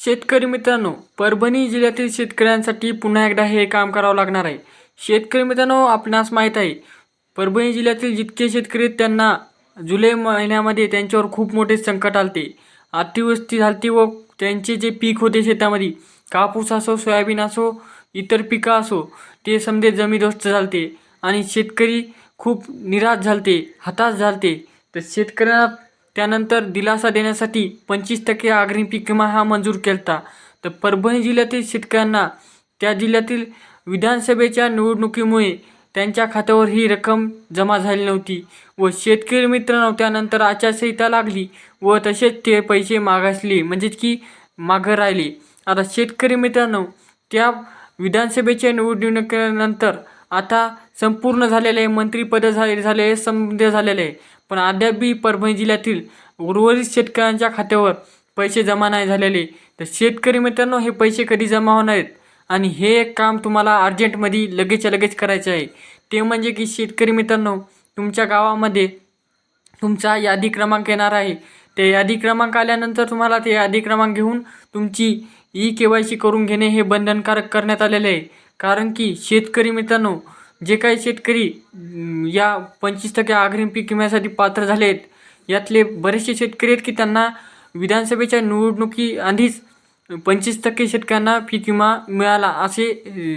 शेतकरी मित्रांनो परभणी जिल्ह्यातील शेतकऱ्यांसाठी पुन्हा एकदा हे काम करावं लागणार आहे. शेतकरी मित्रांनो आपणास माहीत आहे परभणी जिल्ह्यातील जितके शेतकरी त्यांना जुलै महिन्यामध्ये त्यांच्यावर खूप मोठे संकट आलते. अतिवृष्टी झालती व त्यांचे जे पीक होते शेतामध्ये कापूस असो सोयाबीन असो इतर पिकं असो ते समजे जमीदोस्त झालते. आणि शेतकरी खूप निराश झालते हताश झालते. तर शेतकऱ्यांना त्यानंतर दिलासा देण्यासाठी पंचवीस टक्के अग्रिम पीक विमा हा मंजूर केला तर परभणी जिल्ह्यातील शेतकऱ्यांना त्या जिल्ह्यातील विधानसभेच्या निवडणुकीमुळे त्यांच्या खात्यावर ही रक्कम जमा झाली नव्हती व शेतकरी मित्रांनो त्यानंतर आचारसंहिता लागली व तसेच ते पैसे मागासले म्हणजेच की मागं राहिले. आता शेतकरी मित्रांनो त्या विधानसभेच्या निवडणुकीनंतर आता संपूर्ण झालेले आहे मंत्रिपद झाले झाले संबंध झालेले आहे. पण अद्यापही परभणी जिल्ह्यातील उर्वरित शेतकऱ्यांच्या खात्यावर पैसे जमा नाही झालेले. तर शेतकरी मित्रांनो हे पैसे कधी जमा होणार आहेत? आणि हे एक काम तुम्हाला अर्जंटमध्ये लगेचच्या लगेच करायचे आहे. ते म्हणजे की शेतकरी मित्रांनो तुमच्या गावामध्ये तुमचा यादी क्रमांक येणार आहे. ते यादी क्रमांक आल्यानंतर तुम्हाला ते यादी क्रमांक घेऊन तुमची ई के वाय सी करून घेणे हे बंधनकारक करण्यात आलेले आहे. कारण की शेतकरी मित्रांनो जे काही शेतकरी या पंचवीस टक्के अग्रिम पीक विम्यासाठी पात्र झाले आहेत यातले बरेचसे शेतकरी आहेत की त्यांना विधानसभेच्या निवडणुकी आधीच पंचवीस टक्के शेतकऱ्यांना पीक विमा मिळाला असे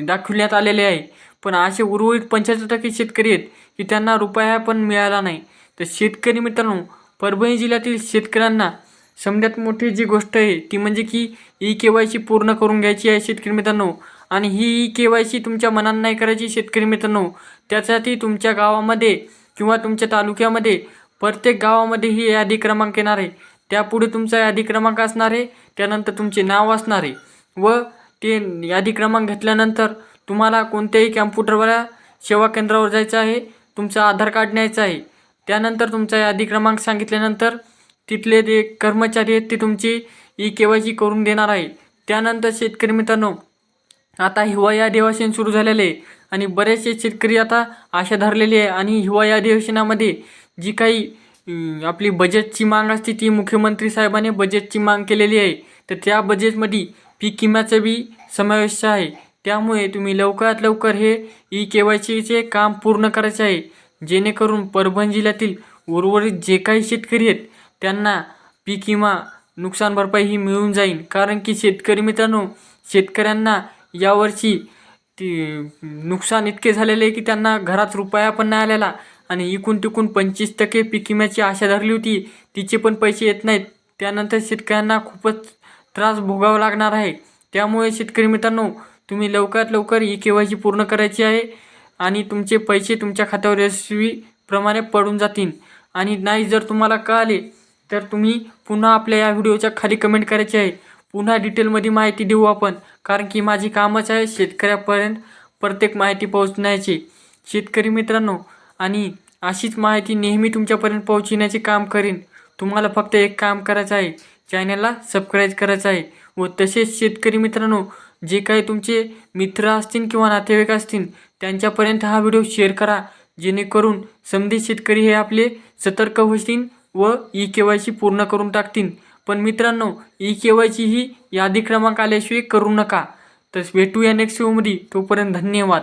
दाखविण्यात आलेले आहे. पण असे उर्वरित पंच्याहत्तर टक्के शेतकरी आहेत की त्यांना रुपया पण मिळाला नाही. तर शेतकरी मित्रांनो परभणी जिल्ह्यातील शेतकऱ्यांना समजात मोठी जी गोष्ट आहे ती म्हणजे की ई के वाय सी पूर्ण करून घ्यायची आहे शेतकरी मित्रांनो. आणि ही ई के वाय सी तुमच्या मनानं नाही करायची शेतकरी मित्रांनो. त्यासाठी तुमच्या गावामध्ये किंवा तुमच्या तालुक्यामध्ये प्रत्येक गावामध्ये ही यादी क्रमांक येणार आहे. त्यापुढे तुमचा यादी क्रमांक असणार आहे त्यानंतर तुमचे नाव असणार आहे. व ते यादी क्रमांक घेतल्यानंतर तुम्हाला कोणत्याही कॅम्प्युटरवाल्या सेवा केंद्रावर जायचं आहे तुमचं आधार कार्ड न्यायचं आहे. त्यानंतर तुमचा यादी क्रमांक सांगितल्यानंतर तिथले जे कर्मचारी आहेत ते तुमची ई के वाय सी करून देणार आहे. त्यानंतर शेतकरी मित्रांनो आता हिवाळी अधिवेशन सुरू झालेलं आहे आणि बरेचसे शेतकरी आता आशा धरलेली आहे. आणि हिवाळी अधिवेशनामध्ये जी काही आपली बजेटची माग असते ती मुख्यमंत्री साहेबांनी बजेटची माग केलेली आहे. तर त्या बजेटमध्ये पीक विम्याचा बी समावेश आहे. त्यामुळे तुम्ही लवकरात लवकर हे ई के वाय सीचे काम पूर्ण करायचे आहे. जेणेकरून परभणी जिल्ह्यातील उर्वरित जे काही शेतकरी आहेत त्यांना पीक विमा नुकसान भरपाई ही मिळून जाईल. कारण की शेतकरी मित्रांनो शेतकऱ्यांना यावर्षी ती नुकसान इतके झालेले आहे की त्यांना घरात रुपया पण नाही आलेला. आणि इकून तिकून पंचवीस टक्के पीक विम्याची आशा धरली होती. तिचे पण पैसे येत नाहीत. त्यानंतर शेतकऱ्यांना खूपच त्रास भोगावा लागणार आहे. त्यामुळे शेतकरी मित्रांनो तुम्ही लवकरात लवकर ई के वाय सी पूर्ण करायची आहे आणि तुमचे पैसे तुमच्या खात्यावर यशस्वीप्रमाणे पडून जातील. आणि नाही जर तुम्हाला कळाले तर तुम्ही पुन्हा आपल्या या व्हिडिओच्या खाली कमेंट करायची आहे. पुन्हा डिटेलमध्ये माहिती देऊ आपण कारण की माझी कामच आहे शेतकऱ्यापर्यंत प्रत्येक माहिती पोहोचण्याची. शेतकरी मित्रांनो आणि अशीच माहिती नेहमी तुमच्यापर्यंत पोहोचविण्याचे काम करीन. तुम्हाला फक्त एक काम करायचं आहे चॅनलला सबस्क्राईब करायचं आहे. व तसेच शेतकरी मित्रांनो जे काही तुमचे मित्र असतील किंवा नातेवाईक असतील त्यांच्यापर्यंत हा व्हिडिओ शेअर करा जेणेकरून समधी शेतकरी हे आपले सतर्क होतील व ई के वाय सी पूर्ण करून टाकतील. पण मित्रांनो ई के वायची ही यादी क्रमांक आल्याशिवाय करू नका. तर भेटूया नेक्स्ट व्हिडिओमध्ये तोपर्यंत धन्यवाद.